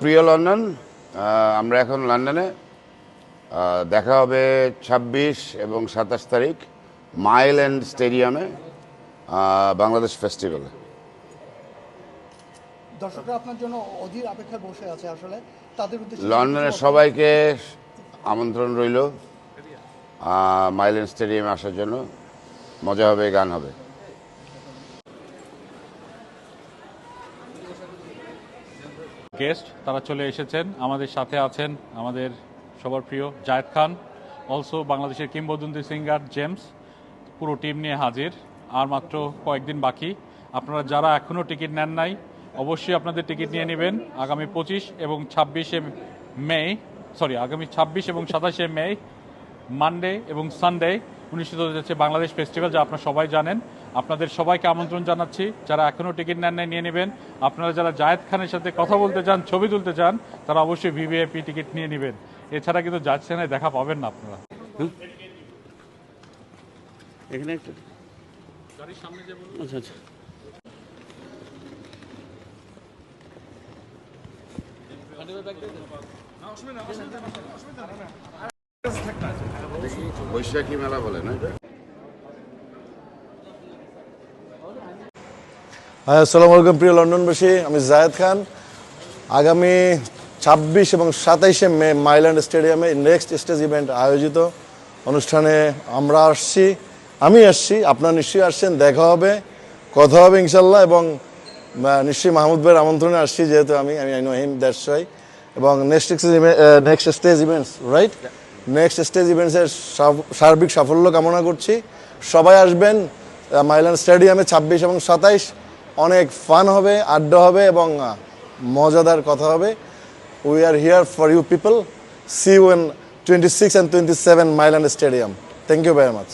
প্রিয় লন্ডন আমরা এখন লন্ডনে। দেখা হবে ২৬ এবং সাতাশ তারিখ মাইল অ্যান্ড স্টেডিয়ামে বাংলাদেশ ফেস্টিভ্যালে। দর্শকরা আপনার জন্য অধীর অপেক্ষায় বসে আছে আসলে। তাদের উদ্দেশ্যে লন্ডনের সবাইকে আমন্ত্রণ রইল। মাইলেন স্টেডিয়ামে আসার জন্য। মজা হবে গান হবে। গেস্ট তারা চলে এসেছেন আমাদের সাথে আছেন আমাদের সবার প্রিয় জায়েদ খান অলসো বাংলাদেশের কিংবদন্তি সিঙ্গার জেমস পুরো টিম নিয়ে হাজির আর মাত্র কয়েকদিন বাকি। আপনারা যারা এখনও টিকিট নেন নাই অবশ্যই আপনাদের টিকিট নিয়ে নেবেন আগামী পঁচিশ এবং ছাব্বিশে মে সরি আগামী ছাব্বিশ এবং সাতাশে মে মানডে এবং সানডে অনুষ্ঠিত হতে যাচ্ছে বাংলাদেশ ফেস্টিভ্যাল যা আপনারা সবাই জানেন। আপনাদের সবাইকে আমন্ত্রণ জানাচ্ছি। যারা এখনও টিকিট নেন নাই নিয়ে নেবেন। আপনারা যারা জায়েদ খানের সাথে কথা বলতে চান ছবি তুলতে চান তারা অবশ্যই ভিভিআইপি টিকিট নিয়ে নেবেন। এছাড়া কিন্তু জায়েদ খানের দেখা পাবেন না আপনারা। এখানে একটা। আচ্ছা আচ্ছা। বৈশাখী মেলা বলে, না? আসসালামু আলাইকুম, প্রিয় লন্ডনবাসী। আমি জায়েদ খান। আগামী ছাব্বিশ এবং সাতাইশে মে মাইল্যান্ড স্টেডিয়ামে নেক্সট স্টেজ ইভেন্ট আয়োজিত। অনুষ্ঠানে আমরা আসছি, আমি আসছি, আপনারা নিশ্চয়ই আসছেন, দেখা হবে, কথা হবে ইনশাল্লাহ, এবং নিশ্চয়ই মাহমুদ ভাইয়ের আমন্ত্রণে আসছি যেহেতু আমি আমি I know him that's why এবং next next stage events right next stage ইভেন্টসের সার্বিক সাফল্য কামনা করছি। সবাই আসবেন মাইল্যান্ড স্টেডিয়ামে ছাব্বিশ এবং সাতাইশ। অনেক ফান হবে আড্ডা হবে এবং মজাদার কথা হবে। We are here for you people see you in twenty six and twenty seven Myland stadium thank you very much